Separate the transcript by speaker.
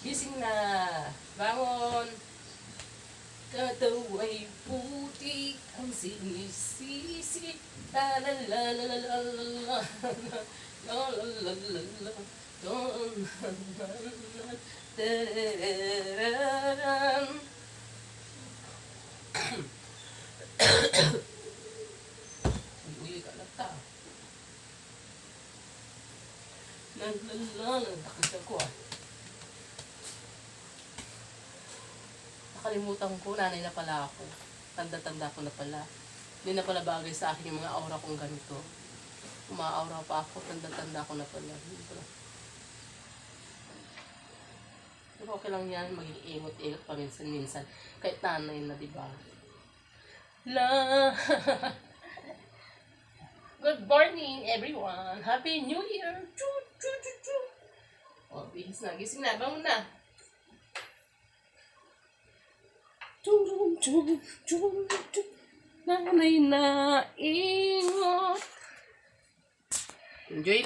Speaker 1: Gising na. Bangon. Katawa'y putik ang sinisisi. La la la la la la la la la la la la Tararan. Uy, kalata. La la la la, nakita ko ah. Nakalimutan ko, nanay na pala ako. Tanda-tanda ko na pala. Hindi na pala bagay sa akin yung mga aura kong ganito. Umaaura pa ako, tanda-tanda ko na pala. Hindi. Pero okay lang yan, maging ingot-ingot pa minsan-minsan. Kahit nanay na, di? La! Good morning, everyone! Happy New Year! Choo, choo, choo, choo! Oh, bihis na. Gising na. Bangon na. Tum, tum, tum, tum. Nanay na ingot. Enjoy